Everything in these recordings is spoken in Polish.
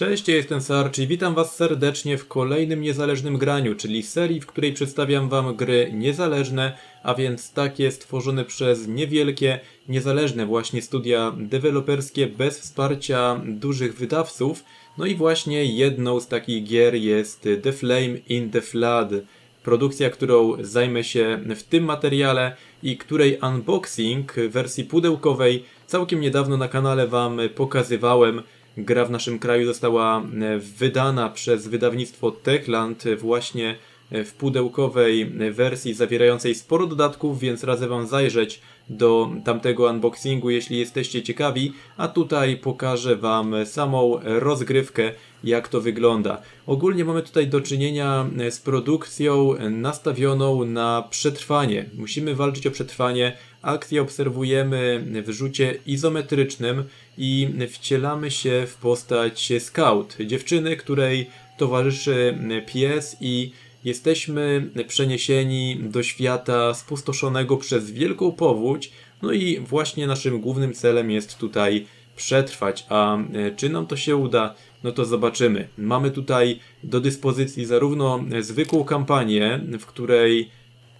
Cześć, ja jestem Sarch i witam Was serdecznie w kolejnym niezależnym graniu, czyli serii, w której przedstawiam Wam gry niezależne, a więc takie stworzone przez niewielkie, niezależne właśnie studia deweloperskie bez wsparcia dużych wydawców. No i właśnie jedną z takich gier jest The Flame in the Flood. Produkcja, którą zajmę się w tym materiale i której unboxing w wersji pudełkowej całkiem niedawno na kanale Wam pokazywałem. Gra w naszym kraju została e, wydana przez wydawnictwo Techland właśnie e, w pudełkowej wersji zawierającej sporo dodatków, więc radzę Wam zajrzeć do tamtego unboxingu, jeśli jesteście ciekawi, a tutaj pokażę Wam samą rozgrywkę, jak to wygląda. Ogólnie mamy tutaj do czynienia z produkcją nastawioną na przetrwanie. Musimy walczyć o przetrwanie. Akcję obserwujemy w rzucie izometrycznym i wcielamy się w postać scout, dziewczyny, której towarzyszy pies i jesteśmy przeniesieni do świata spustoszonego przez wielką powódź. No i właśnie naszym głównym celem jest tutaj przetrwać. A e, czy nam to się uda? No to zobaczymy. Mamy tutaj do dyspozycji zarówno zwykłą kampanię, w której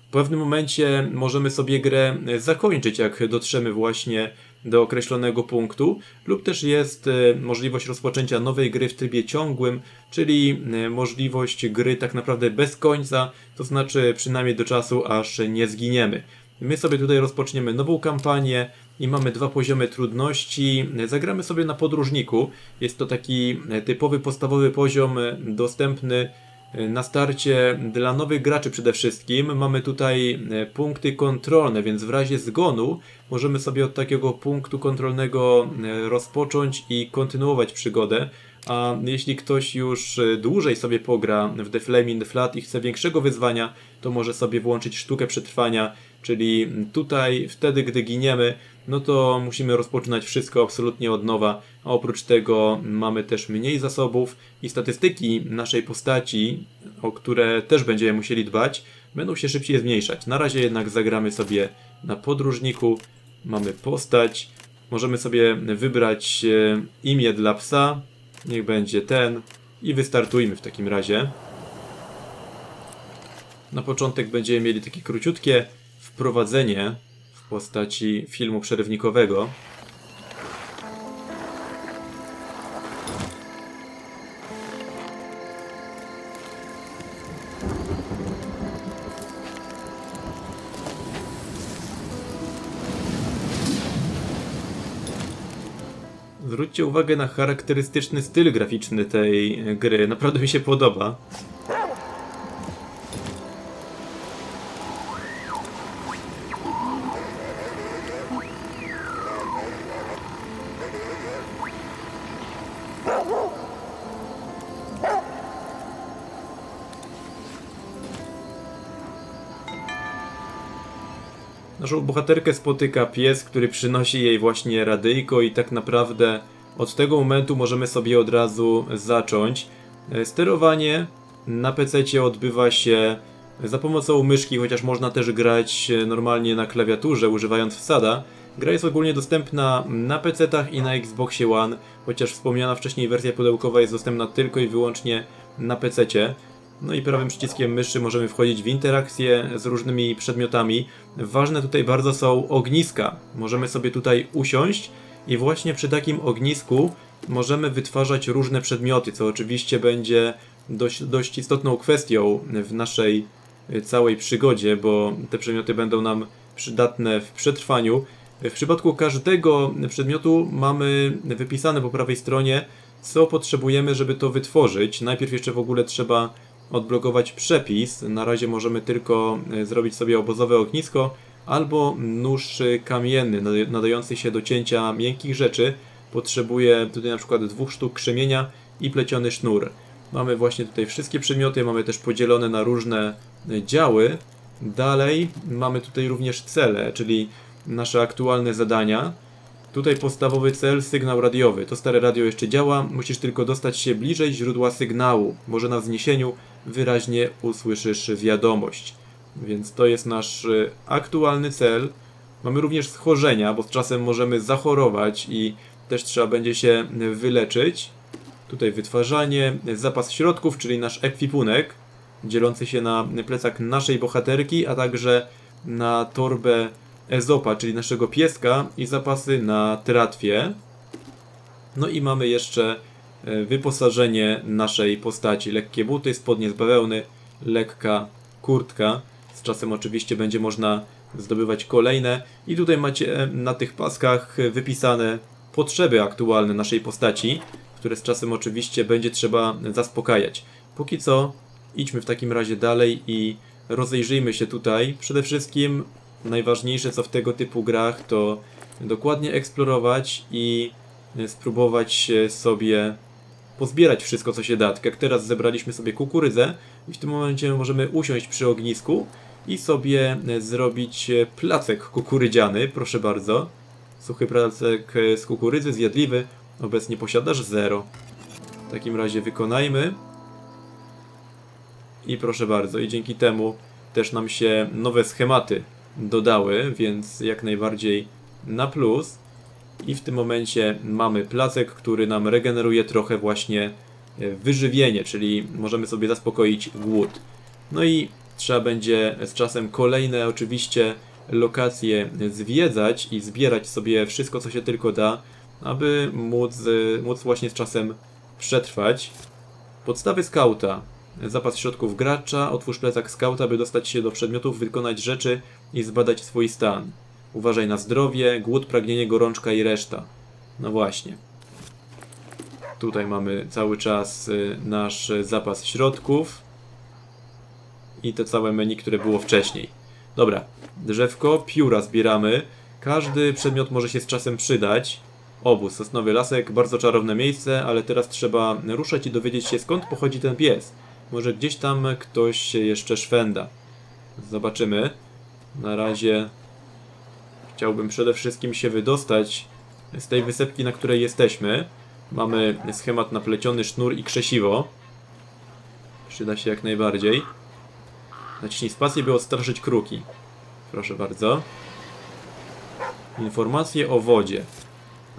w pewnym momencie możemy sobie grę zakończyć, jak dotrzemy właśnie do określonego punktu, lub też jest e, możliwość rozpoczęcia nowej gry w trybie ciągłym, czyli e, możliwość gry tak naprawdę bez końca, to znaczy przynajmniej do czasu, aż nie zginiemy. My sobie tutaj rozpoczniemy nową kampanię i mamy dwa poziomy trudności. Zagramy sobie na podróżniku. Jest to taki e, typowy podstawowy poziom dostępny na starcie dla nowych graczy przede wszystkim mamy tutaj e, punkty kontrolne, więc w razie zgonu możemy sobie od takiego punktu kontrolnego e, rozpocząć i kontynuować przygodę. A jeśli ktoś już dłużej sobie pogra w the Flat i chce większego wyzwania, to może sobie włączyć sztukę przetrwania, czyli tutaj wtedy, gdy giniemy, no to musimy rozpoczynać wszystko absolutnie od nowa. A oprócz tego mamy też mniej zasobów i statystyki naszej postaci, o które też będziemy musieli dbać, będą się szybciej zmniejszać. Na razie jednak zagramy sobie na podróżniku. Mamy postać. Możemy sobie wybrać e, imię dla psa. Niech będzie ten. I wystartujmy w takim razie. Na początek będziemy mieli takie króciutkie wprowadzenie w postaci filmu przerywnikowego. Zwróćcie uwagę na charakterystyczny styl graficzny tej gry. Naprawdę mi się podoba. Naszą bohaterkę spotyka pies, który przynosi jej właśnie radyjko i tak naprawdę od tego momentu możemy sobie od razu zacząć. E, Sterowanie na PC odbywa się za pomocą myszki, chociaż można też grać e, normalnie na klawiaturze używając wsada. Gra jest ogólnie dostępna na PC-tach i na Xboxie One, chociaż wspomniana wcześniej wersja pudełkowa jest dostępna tylko i wyłącznie na PC-cie. No i prawym przyciskiem myszy możemy wchodzić w interakcje z różnymi przedmiotami. Ważne tutaj bardzo są ogniska. Możemy sobie tutaj usiąść i właśnie przy takim ognisku możemy wytwarzać różne przedmioty, co oczywiście będzie dość, dość istotną kwestią w naszej całej przygodzie, bo te przedmioty będą nam przydatne w przetrwaniu. W przypadku każdego przedmiotu mamy wypisane po prawej stronie, co potrzebujemy, żeby to wytworzyć. Najpierw jeszcze w ogóle trzeba odblokować przepis. Na razie możemy tylko e, zrobić sobie obozowe ognisko albo nóż kamienny nadający się do cięcia miękkich rzeczy. Potrzebuję tutaj na przykład dwóch sztuk krzemienia i pleciony sznur. Mamy właśnie tutaj wszystkie przedmioty, mamy też podzielone na różne e, działy. Dalej mamy tutaj również cele, czyli nasze aktualne zadania. Tutaj podstawowy cel, sygnał radiowy. To stare radio jeszcze działa, musisz tylko dostać się bliżej źródła sygnału. Może na wzniesieniu wyraźnie usłyszysz wiadomość. Więc to jest nasz y, aktualny cel. Mamy również schorzenia, bo z czasem możemy zachorować i też trzeba będzie się wyleczyć. Tutaj wytwarzanie, zapas środków, czyli nasz ekwipunek, dzielący się na plecak naszej bohaterki, a także na torbę Ezopa, czyli naszego pieska i zapasy na tratwie. No i mamy jeszcze wyposażenie naszej postaci. Lekkie buty, spodnie z bawełny, lekka kurtka. Z czasem oczywiście będzie można zdobywać kolejne. I tutaj macie e, na tych paskach e, wypisane potrzeby aktualne naszej postaci, które z czasem oczywiście będzie trzeba zaspokajać. Póki co idźmy w takim razie dalej i rozejrzyjmy się tutaj. Przede wszystkim najważniejsze co w tego typu grach to dokładnie eksplorować i e, spróbować e, sobie pozbierać wszystko co się da. Tak jak teraz zebraliśmy sobie kukurydzę i w tym momencie możemy usiąść przy ognisku i sobie e, zrobić e, placek kukurydziany, proszę bardzo. Suchy placek e, z kukurydzy, zjadliwy. Obecnie posiadasz 0. W takim razie wykonajmy. I proszę bardzo, i dzięki temu też nam się nowe schematy dodały, więc jak najbardziej na plus. I w tym momencie mamy placek, który nam regeneruje trochę właśnie e, wyżywienie, czyli możemy sobie zaspokoić głód. No i trzeba będzie z czasem kolejne oczywiście lokacje zwiedzać i zbierać sobie wszystko, co się tylko da, aby móc, e, móc właśnie z czasem przetrwać. Podstawy skauta. Zapas środków gracza. Otwórz plecak skauta, by dostać się do przedmiotów, wykonać rzeczy i zbadać swój stan. Uważaj na zdrowie, głód, pragnienie, gorączka i reszta. No właśnie. Tutaj mamy cały czas y, nasz zapas środków i te całe menu, które było wcześniej. Dobra, drzewko, pióra zbieramy. Każdy przedmiot może się z czasem przydać. Obóz, sosnowy lasek, bardzo czarowne miejsce, ale teraz trzeba ruszać i dowiedzieć się skąd pochodzi ten pies. Może gdzieś tam ktoś jeszcze szwenda. Zobaczymy. Na razie chciałbym przede wszystkim się wydostać z tej wysepki, na której jesteśmy. Mamy schemat na pleciony sznur i krzesiwo. Przyda się jak najbardziej. Naciśnij spację, by odstraszyć kruki. Proszę bardzo. Informacje o wodzie.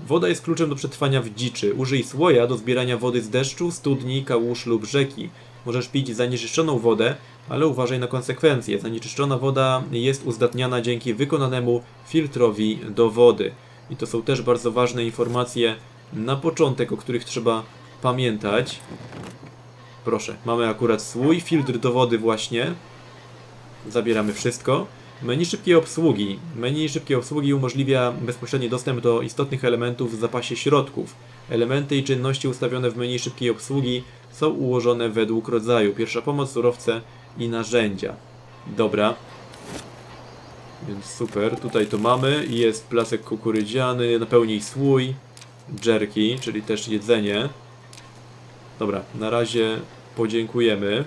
Woda jest kluczem do przetrwania w dziczy. Użyj słoja do zbierania wody z deszczu, studni, kałuż lub rzeki. Możesz pić zanieczyszczoną wodę, ale uważaj na konsekwencje. Zanieczyszczona woda jest uzdatniana dzięki wykonanemu filtrowi do wody. I to są też bardzo ważne informacje na początek, o których trzeba pamiętać. Proszę, mamy akurat swój filtr do wody właśnie. Zabieramy wszystko. Menu szybkiej obsługi. Menu szybkiej obsługi umożliwia bezpośredni dostęp do istotnych elementów w zapasie środków. Elementy i czynności ustawione w menu szybkiej obsługi są ułożone według rodzaju. Pierwsza pomoc, surowce i narzędzia. Dobra. Więc super. Tutaj to mamy. Jest placek kukurydziany, napełnij słój. Jerky, czyli też jedzenie. Dobra, na razie podziękujemy.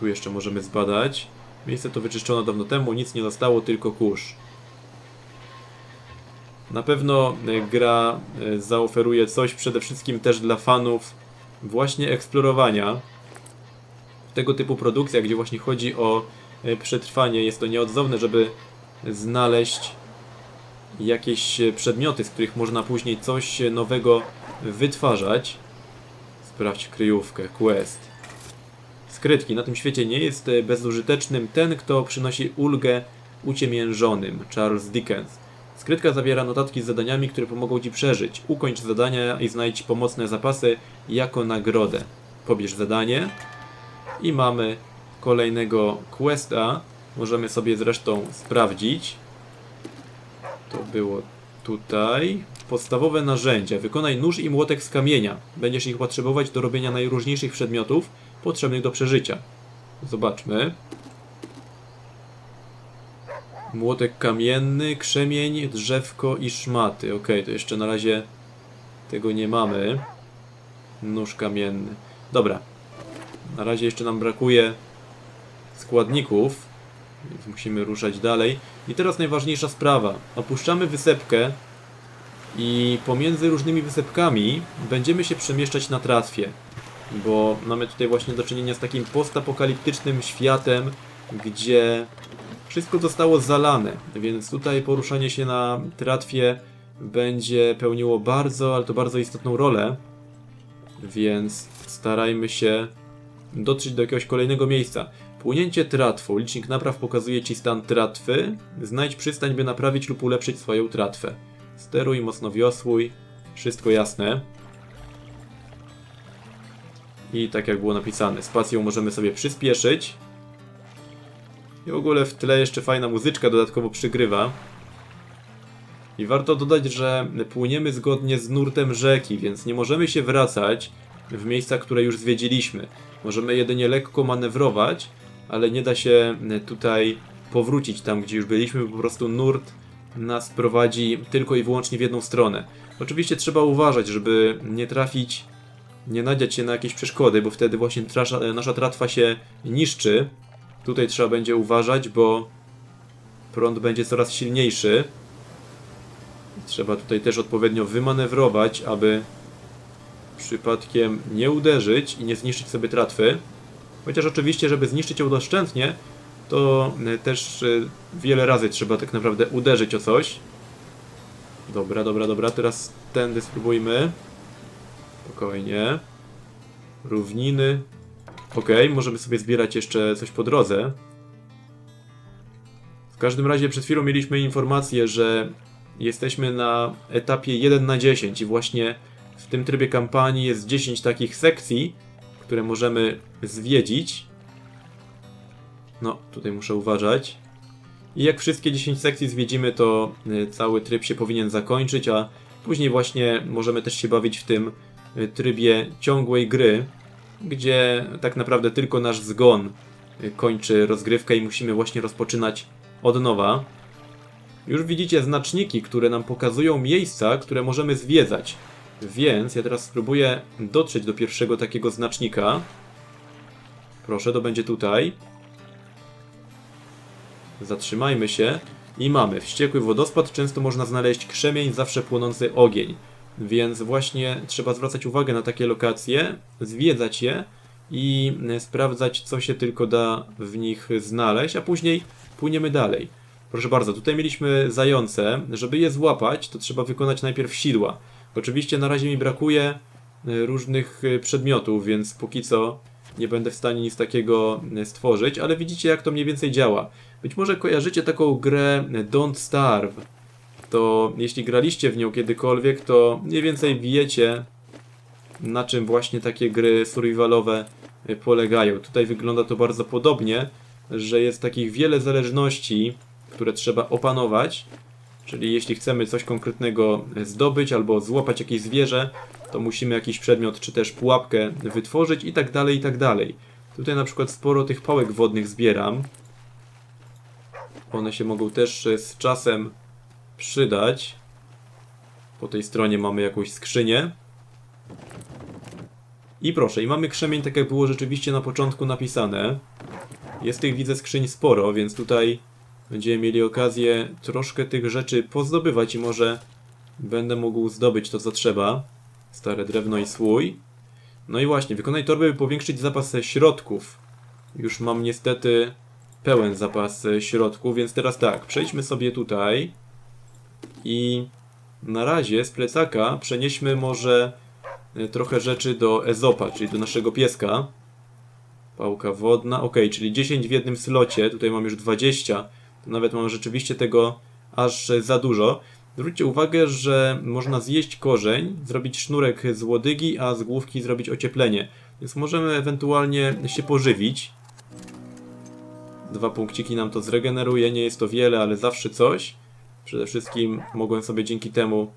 Tu jeszcze możemy zbadać. Miejsce to wyczyszczono dawno temu, nic nie zostało, tylko kurz. Na pewno e, gra e, zaoferuje coś przede wszystkim też dla fanów właśnie eksplorowania. Tego typu produkcjach, gdzie właśnie chodzi o e, przetrwanie, jest to nieodzowne, żeby znaleźć jakieś e, przedmioty, z których można później coś nowego wytwarzać. Sprawdź kryjówkę, quest. Skrytki. Na tym świecie nie jest e, bezużytecznym ten, kto przynosi ulgę uciemiężonym. Charles Dickens. Skrytka zawiera notatki z zadaniami, które pomogą Ci przeżyć. Ukończ zadania i znajdź pomocne zapasy jako nagrodę. Pobierz zadanie i mamy kolejnego questa. Możemy sobie zresztą sprawdzić. To było tutaj. Podstawowe narzędzia. Wykonaj nóż i młotek z kamienia. Będziesz ich potrzebować do robienia najróżniejszych przedmiotów potrzebnych do przeżycia. Zobaczmy. Młotek kamienny, krzemień, drzewko i szmaty. Ok, to jeszcze na razie tego nie mamy. Nóż kamienny. Dobra. Na razie jeszcze nam brakuje składników, więc musimy ruszać dalej. I teraz najważniejsza sprawa. Opuszczamy wysepkę i pomiędzy różnymi wysepkami będziemy się przemieszczać na tratwie. Bo mamy tutaj właśnie do czynienia z takim postapokaliptycznym światem, gdzie wszystko zostało zalane, więc tutaj poruszanie się na tratwie będzie pełniło bardzo, ale to bardzo istotną rolę. Więc starajmy się dotrzeć do jakiegoś kolejnego miejsca. Płynięcie tratwą. Licznik napraw pokazuje Ci stan tratwy. Znajdź przystań, by naprawić lub ulepszyć swoją tratwę. Steruj, mocno wiosłuj. Wszystko jasne. I tak jak było napisane, spacją możemy sobie przyspieszyć. I w ogóle w tle jeszcze fajna muzyczka dodatkowo przygrywa. I warto dodać, że płyniemy zgodnie z nurtem rzeki, więc nie możemy się wracać w miejsca, które już zwiedziliśmy. Możemy jedynie lekko manewrować, ale nie da się tutaj powrócić tam, gdzie już byliśmy, po prostu nurt nas prowadzi tylko i wyłącznie w jedną stronę. Oczywiście trzeba uważać, żeby nie trafić, nie nadziać się na jakieś przeszkody, bo wtedy właśnie trasza, nasza tratwa się niszczy. Tutaj trzeba będzie uważać, bo prąd będzie coraz silniejszy. Trzeba tutaj też odpowiednio wymanewrować, aby przypadkiem nie uderzyć i nie zniszczyć sobie tratwy. Chociaż oczywiście, żeby zniszczyć ją doszczętnie, to y, też y, wiele razy trzeba tak naprawdę uderzyć o coś. Dobra, dobra, dobra, teraz tędy spróbujmy. Spokojnie. Równiny. Ok, możemy sobie zbierać jeszcze coś po drodze. W każdym razie przed chwilą mieliśmy informację, że jesteśmy na etapie 1 na 10 i właśnie w tym trybie kampanii jest 10 takich sekcji, które możemy zwiedzić. No, tutaj muszę uważać. I jak wszystkie 10 sekcji zwiedzimy, to y, cały tryb się powinien zakończyć, a później właśnie możemy też się bawić w tym y, trybie ciągłej gry, gdzie tak naprawdę tylko nasz zgon y, kończy rozgrywkę i musimy właśnie rozpoczynać od nowa. Już widzicie znaczniki, które nam pokazują miejsca, które możemy zwiedzać. Więc ja teraz spróbuję dotrzeć do pierwszego takiego znacznika. Proszę, to będzie tutaj. Zatrzymajmy się. I mamy. Wściekły wodospad często można znaleźć krzemień, zawsze płonący ogień. Więc właśnie trzeba zwracać uwagę na takie lokacje, zwiedzać je i sprawdzać, co się tylko da w nich znaleźć, a później płyniemy dalej. Proszę bardzo, tutaj mieliśmy zające. Żeby je złapać, to trzeba wykonać najpierw sidła. Oczywiście na razie mi brakuje e, różnych e, przedmiotów, więc póki co nie będę w stanie nic takiego e, stworzyć, ale widzicie jak to mniej więcej działa. Być może kojarzycie taką grę Don't Starve. To jeśli graliście w nią kiedykolwiek, to mniej więcej wiecie na czym właśnie takie gry survivalowe polegają. Tutaj wygląda to bardzo podobnie, że jest takich wiele zależności, które trzeba opanować. Czyli jeśli chcemy coś konkretnego zdobyć albo złapać jakieś zwierzę, to musimy jakiś przedmiot czy też pułapkę wytworzyć i tak dalej, i tak dalej. Tutaj na przykład sporo tych pałek wodnych zbieram. One się mogą też z czasem przydać. Po tej stronie mamy jakąś skrzynię. I proszę, i mamy krzemień tak jak było rzeczywiście na początku napisane. Jest tych widzę skrzyń sporo, więc tutaj będziemy mieli okazję troszkę tych rzeczy pozdobywać i może będę mógł zdobyć to co trzeba. Stare drewno i słój. No i właśnie, wykonaj torby, by powiększyć zapas środków. Już mam niestety pełen zapas środków, więc teraz tak, przejdźmy sobie tutaj i na razie z plecaka przenieśmy może e, trochę rzeczy do Ezopa, czyli do naszego pieska. Pałka wodna, ok, czyli 10 w jednym slocie, tutaj mam już 20, to nawet mam rzeczywiście tego aż za dużo. Zwróćcie uwagę, że można zjeść korzeń, zrobić sznurek z łodygi, a z główki zrobić ocieplenie. Więc możemy ewentualnie się pożywić. Dwa punkciki nam to zregeneruje, nie jest to wiele, ale zawsze coś. Przede wszystkim mogłem sobie dzięki temu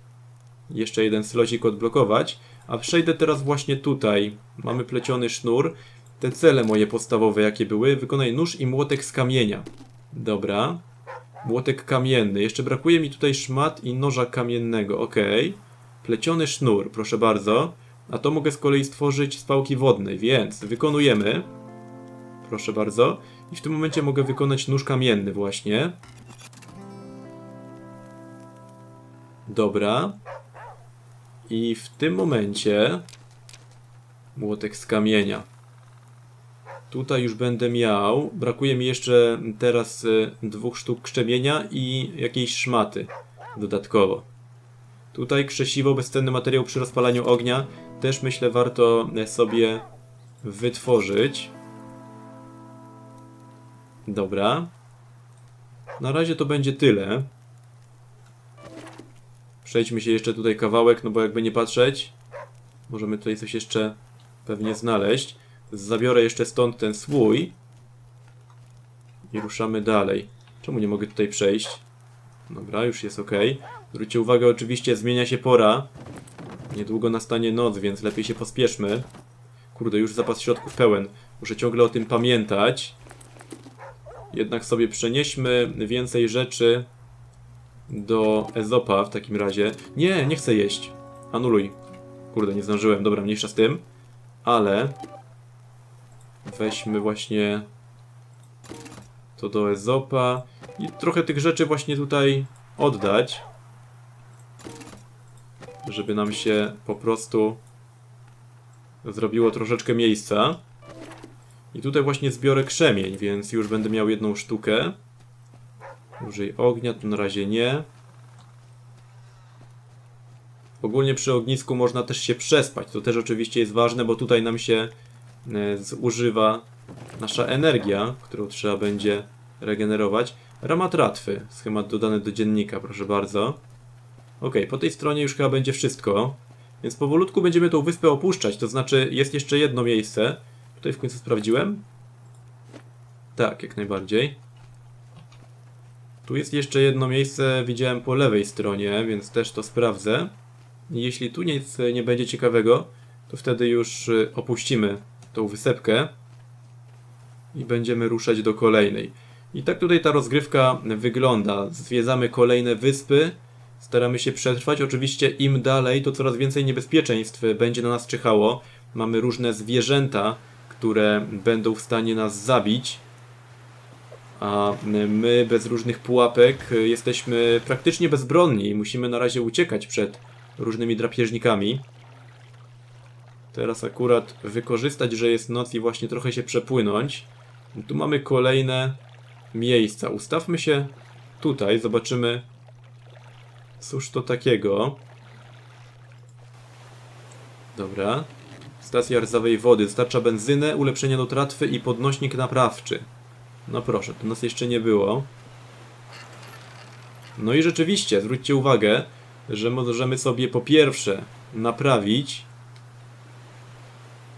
jeszcze jeden slocik odblokować. A przejdę teraz właśnie tutaj. Mamy pleciony sznur. Te cele moje podstawowe jakie były. Wykonaj nóż i młotek z kamienia. Dobra. Młotek kamienny. Jeszcze brakuje mi tutaj szmat i noża kamiennego. Ok. Pleciony sznur, proszę bardzo. A to mogę z kolei stworzyć z pałki wodnej, więc wykonujemy. Proszę bardzo. I w tym momencie mogę wykonać nóż kamienny właśnie. Dobra. I w tym momencie młotek z kamienia. Tutaj już będę miał. Brakuje mi jeszcze teraz y, dwóch sztuk krzemienia i jakiejś szmaty dodatkowo. Tutaj krzesiwo, bezcenny materiał przy rozpalaniu ognia. też myślę warto sobie wytworzyć. Dobra. Na razie to będzie tyle. Przejdźmy się jeszcze tutaj kawałek, no bo jakby nie patrzeć, możemy tutaj coś jeszcze pewnie znaleźć. Zabiorę jeszcze stąd ten swój i ruszamy dalej. Czemu nie mogę tutaj przejść? Dobra, już jest ok. Zwróćcie uwagę, oczywiście zmienia się pora. Niedługo nastanie noc, więc lepiej się pospieszmy. Kurde, już zapas środków pełen. Muszę ciągle o tym pamiętać. Jednak sobie przenieśmy więcej rzeczy do Ezopa w takim razie. Nie, nie chcę jeść. Anuluj. Kurde, nie zdążyłem. Dobra, mniejsza z tym. Ale weźmy właśnie to do Ezopa i trochę tych rzeczy właśnie tutaj oddać, żeby nam się po prostu zrobiło troszeczkę miejsca. I tutaj właśnie zbiorę krzemień, więc już będę miał jedną sztukę. Użyj ognia, tu na razie nie. Ogólnie przy ognisku można też się przespać. To też oczywiście jest ważne, bo tutaj nam się zużywa nasza energia, którą trzeba będzie regenerować. Rama tratwy, schemat dodany do dziennika, proszę bardzo. Ok, po tej stronie już chyba będzie wszystko. Więc powolutku będziemy tą wyspę opuszczać, to znaczy jest jeszcze jedno miejsce. Tutaj w końcu sprawdziłem? Tak, jak najbardziej. Tu jest jeszcze jedno miejsce, widziałem po lewej stronie, więc też to sprawdzę. Jeśli tu nic nie będzie ciekawego, to wtedy już y, opuścimy tą wysepkę i będziemy ruszać do kolejnej. I tak tutaj ta rozgrywka wygląda. Zwiedzamy kolejne wyspy, staramy się przetrwać. Oczywiście im dalej, to coraz więcej niebezpieczeństw będzie na nas czyhało. Mamy różne zwierzęta, które będą w stanie nas zabić. A my bez różnych pułapek jesteśmy praktycznie bezbronni i musimy na razie uciekać przed różnymi drapieżnikami. Teraz akurat wykorzystać, że jest noc i właśnie trochę się przepłynąć. Tu mamy kolejne miejsca. Ustawmy się tutaj, zobaczymy cóż to takiego. Dobra. Stacja rdzawej wody. Dostarcza benzynę, ulepszenia do tratwy i podnośnik naprawczy. No proszę, tu nas jeszcze nie było. No i rzeczywiście, zwróćcie uwagę, że możemy sobie po pierwsze naprawić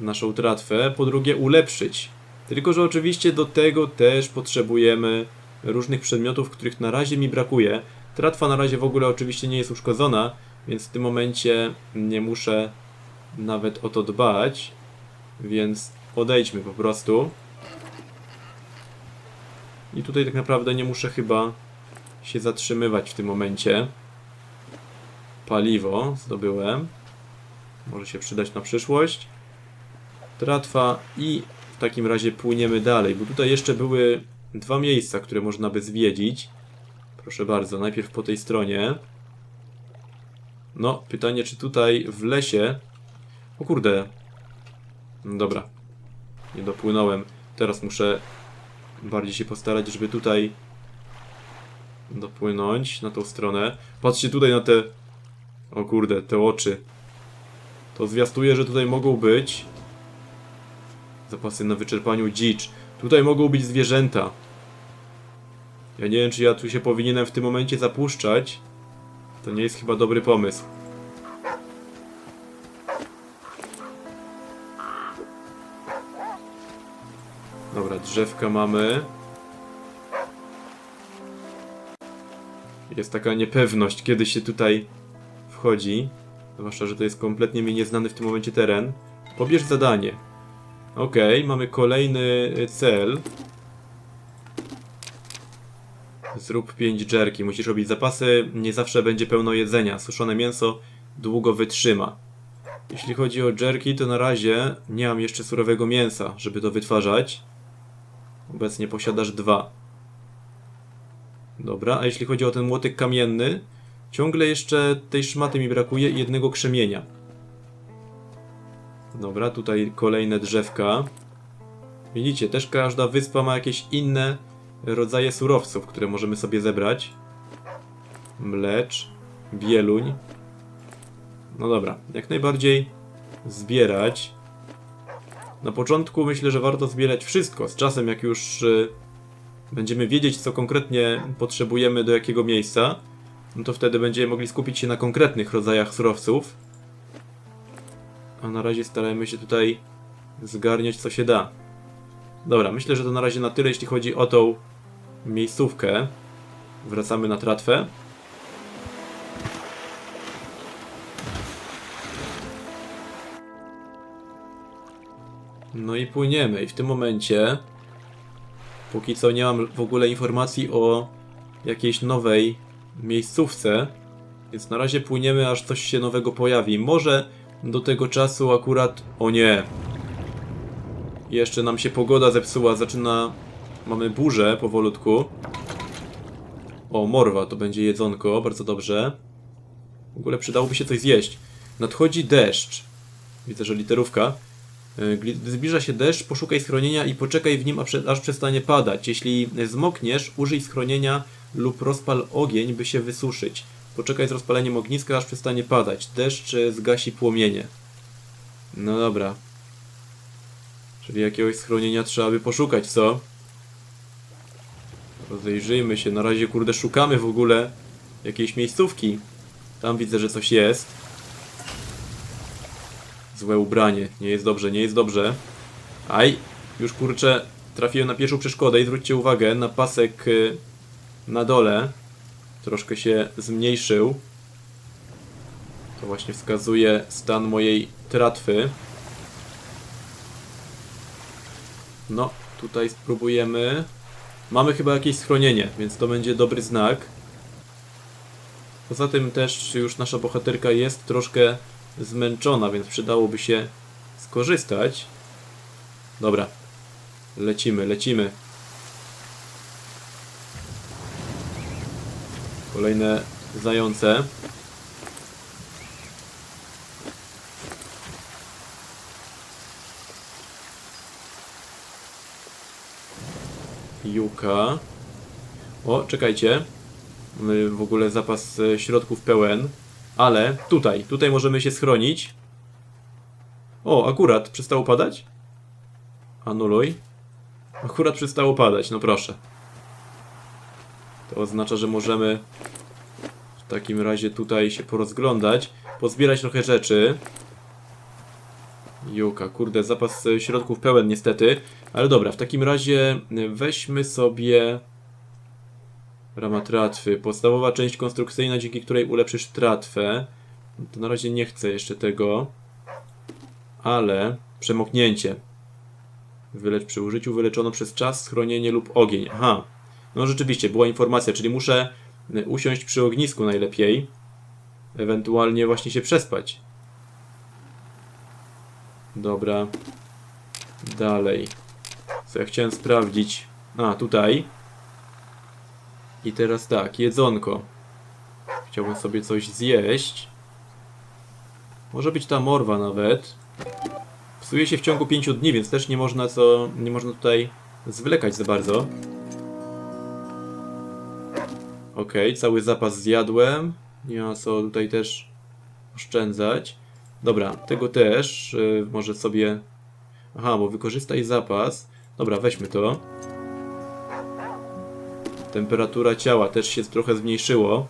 naszą tratwę, po drugie ulepszyć. Tylko, że oczywiście do tego też potrzebujemy różnych przedmiotów, których na razie mi brakuje. Tratwa na razie w ogóle oczywiście nie jest uszkodzona, więc w tym momencie nie muszę nawet o to dbać. Więc odejdźmy po prostu. I tutaj tak naprawdę nie muszę chyba się zatrzymywać w tym momencie. Paliwo zdobyłem. Może się przydać na przyszłość. Tratwa i w takim razie płyniemy dalej, bo tutaj jeszcze były dwa miejsca, które można by zwiedzić. Proszę bardzo, najpierw po tej stronie. No, pytanie, czy tutaj w lesie... O kurde. Dobra. Nie dopłynąłem. Teraz muszę bardziej się postarać, żeby tutaj dopłynąć na tą stronę. Patrzcie tutaj na te... O kurde, te oczy. To zwiastuje, że tutaj mogą być zapasy na wyczerpaniu dzicz. Tutaj mogą być zwierzęta. Ja nie wiem, czy ja tu się powinienem w tym momencie zapuszczać. To nie jest chyba dobry pomysł. Dobra, drzewka mamy. Jest taka niepewność, kiedy się tutaj wchodzi. Zwłaszcza, że to jest kompletnie mi nieznany w tym momencie teren. Pobierz zadanie. Okej, okay, mamy kolejny cel. Zrób 5 jerki. Musisz robić zapasy. Nie zawsze będzie pełno jedzenia. Suszone mięso długo wytrzyma. Jeśli chodzi o jerki, to na razie nie mam jeszcze surowego mięsa, żeby to wytwarzać. Obecnie posiadasz dwa. Dobra, a jeśli chodzi o ten młotek kamienny, ciągle jeszcze tej szmaty mi brakuje i jednego krzemienia. Dobra, tutaj kolejne drzewka. Widzicie, też każda wyspa ma jakieś inne rodzaje surowców, które możemy sobie zebrać. Mlecz, bieluń. No dobra, jak najbardziej zbierać. Na początku myślę, że warto zbierać wszystko. Z czasem, jak już y, będziemy wiedzieć, co konkretnie potrzebujemy do jakiego miejsca, no to wtedy będziemy mogli skupić się na konkretnych rodzajach surowców. Na razie starajmy się tutaj zgarniać co się da. Dobra, myślę, że to na razie na tyle, jeśli chodzi o tą miejscówkę. Wracamy na tratwę. No i płyniemy. I w tym momencie, póki co nie mam w ogóle informacji o jakiejś nowej miejscówce, więc na razie płyniemy, aż coś się nowego pojawi. Może do tego czasu akurat... O nie! Jeszcze nam się pogoda zepsuła, zaczyna... Mamy burzę powolutku. O, morwa, to będzie jedzonko, bardzo dobrze. W ogóle przydałoby się coś zjeść. Nadchodzi deszcz. Widzę, że literówka. E, Gdy zbliża się deszcz, poszukaj schronienia i poczekaj w nim, aż przestanie padać. Jeśli zmokniesz, użyj schronienia lub rozpal ogień, by się wysuszyć. Poczekaj z rozpaleniem ogniska, aż przestanie padać. Deszcz zgasi płomienie. No dobra. Czyli jakiegoś schronienia trzeba by poszukać, co? Rozejrzyjmy się. Na razie, kurde, szukamy w ogóle jakiejś miejscówki. Tam widzę, że coś jest. Złe ubranie. Nie jest dobrze, nie jest dobrze. Aj, już kurczę, trafiłem na pierwszą przeszkodę i zwróćcie uwagę na pasek y, na dole. Troszkę się zmniejszył. To właśnie wskazuje stan mojej tratwy. No, tutaj spróbujemy. Mamy chyba jakieś schronienie, więc to będzie dobry znak. Poza tym też już nasza bohaterka jest troszkę zmęczona, więc przydałoby się skorzystać. Dobra. Lecimy, lecimy. Kolejne zające. Juka. O, czekajcie. Mamy w ogóle zapas e, środków pełen. Ale tutaj, tutaj możemy się schronić. O, akurat przestało padać? Anuluj. Akurat przestało padać, no proszę. To oznacza, że możemy w takim razie tutaj się porozglądać, pozbierać trochę rzeczy. Juka, kurde, zapas środków pełen niestety. Ale dobra, w takim razie weźmy sobie rama tratwy. Podstawowa część konstrukcyjna, dzięki której ulepszysz tratwę. To na razie nie chcę jeszcze tego. Ale przemoknięcie. Wylecz przy użyciu wyleczono przez czas, schronienie lub ogień. Aha. No rzeczywiście, była informacja, czyli muszę e, usiąść przy ognisku najlepiej. Ewentualnie właśnie się przespać. Dobra. Dalej. Co ja chciałem sprawdzić? A, tutaj. I teraz tak, jedzonko. Chciałbym sobie coś zjeść. Może być ta morwa nawet. Psuje się w ciągu 5 dni, więc też nie można co. nie można tutaj zwlekać za bardzo. Okej, cały zapas zjadłem. Nie ma co tutaj też oszczędzać. Dobra, tego też. y, może sobie. Aha, bo wykorzystaj zapas. Dobra, weźmy to. Temperatura ciała też się trochę zmniejszyło.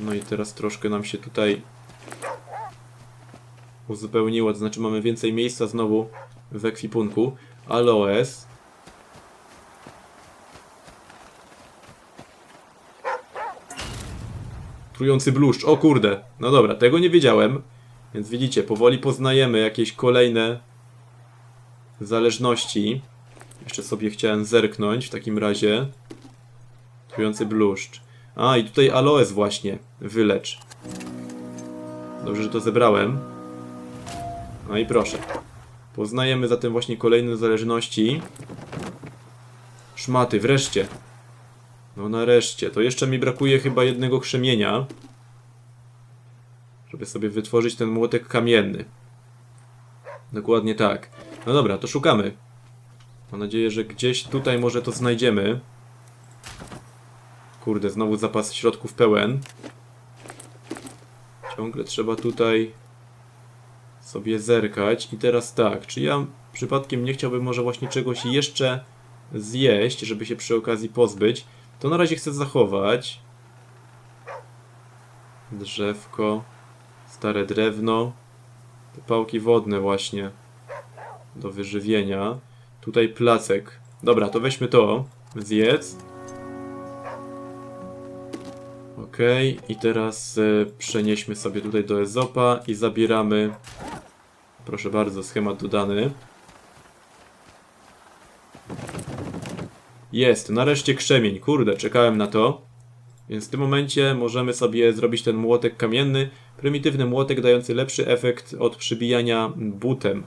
No i teraz troszkę nam się tutaj uzupełniło, to znaczy mamy więcej miejsca znowu w ekwipunku. Aloes. Trujący bluszcz. O kurde. No dobra, tego nie wiedziałem. Więc widzicie, powoli poznajemy jakieś kolejne zależności. Jeszcze sobie chciałem zerknąć w takim razie. Trujący bluszcz. A, i tutaj aloes właśnie. Wylecz. Dobrze, że to zebrałem. No i proszę. Poznajemy zatem właśnie kolejne zależności. Szmaty, wreszcie. No nareszcie. To jeszcze mi brakuje chyba jednego krzemienia. Żeby sobie wytworzyć ten młotek kamienny. Dokładnie tak. No dobra, to szukamy. Mam nadzieję, że gdzieś tutaj może to znajdziemy. Kurde, znowu zapas środków pełen. Ciągle trzeba tutaj sobie zerkać. I teraz tak, czy ja przypadkiem nie chciałbym może właśnie czegoś jeszcze zjeść, żeby się przy okazji pozbyć, to na razie chcę zachować. Drzewko, stare drewno, te pałki wodne właśnie do wyżywienia. Tutaj placek. Dobra, to weźmy to. Zjedz. Okej, i teraz e, przenieśmy sobie tutaj do Ezopa i zabieramy. Proszę bardzo, schemat dodany. Jest, nareszcie krzemień. Kurde, czekałem na to. Więc w tym momencie możemy sobie zrobić ten młotek kamienny. Prymitywny młotek dający lepszy efekt od przybijania butem.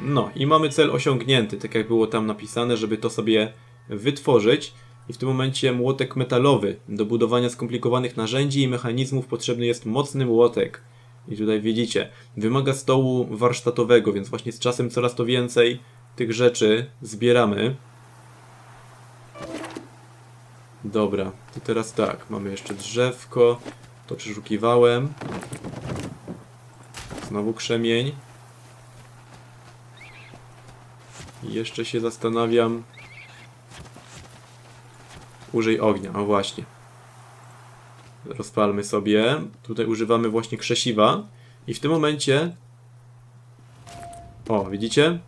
No i mamy cel osiągnięty, tak jak było tam napisane, żeby to sobie wytworzyć. I w tym momencie młotek metalowy. Do budowania skomplikowanych narzędzi i mechanizmów potrzebny jest mocny młotek. I tutaj widzicie, wymaga stołu warsztatowego, więc właśnie z czasem coraz to więcej tych rzeczy zbieramy. Dobra, to teraz tak, mamy jeszcze drzewko, to przeszukiwałem. Znowu krzemień. I jeszcze się zastanawiam. Użyj ognia, o właśnie. Rozpalmy sobie. Tutaj używamy właśnie krzesiwa. I w tym momencie. O, widzicie?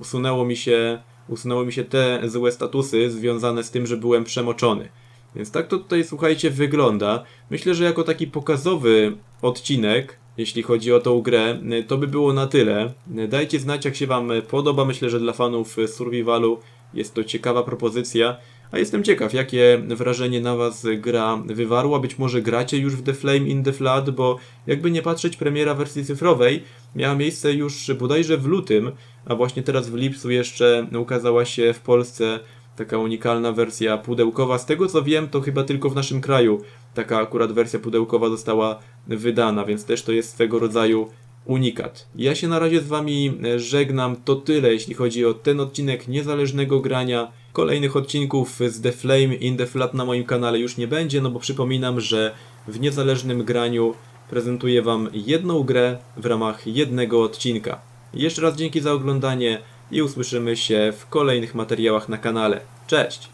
Usunęło mi się, usunęło mi się te złe statusy związane z tym, że byłem przemoczony. Więc tak to tutaj, słuchajcie, wygląda. Myślę, że jako taki pokazowy odcinek, jeśli chodzi o tą grę, to by było na tyle. Dajcie znać, jak się Wam podoba. Myślę, że dla fanów Survivalu jest to ciekawa propozycja. A jestem ciekaw, jakie wrażenie na Was gra wywarła. Być może gracie już w The Flame in the Flood, bo jakby nie patrzeć, premiera wersji cyfrowej miała miejsce już bodajże w lutym, a właśnie teraz w lipcu jeszcze ukazała się w Polsce taka unikalna wersja pudełkowa. Z tego co wiem, to chyba tylko w naszym kraju taka akurat wersja pudełkowa została wydana, więc też to jest swego rodzaju unikat. Ja się na razie z Wami żegnam. To tyle, jeśli chodzi o ten odcinek niezależnego grania. Kolejnych odcinków z The Flame in the Flat na moim kanale już nie będzie, no bo przypominam, że w niezależnym graniu prezentuję Wam jedną grę w ramach jednego odcinka. Jeszcze raz dzięki za oglądanie i usłyszymy się w kolejnych materiałach na kanale. Cześć!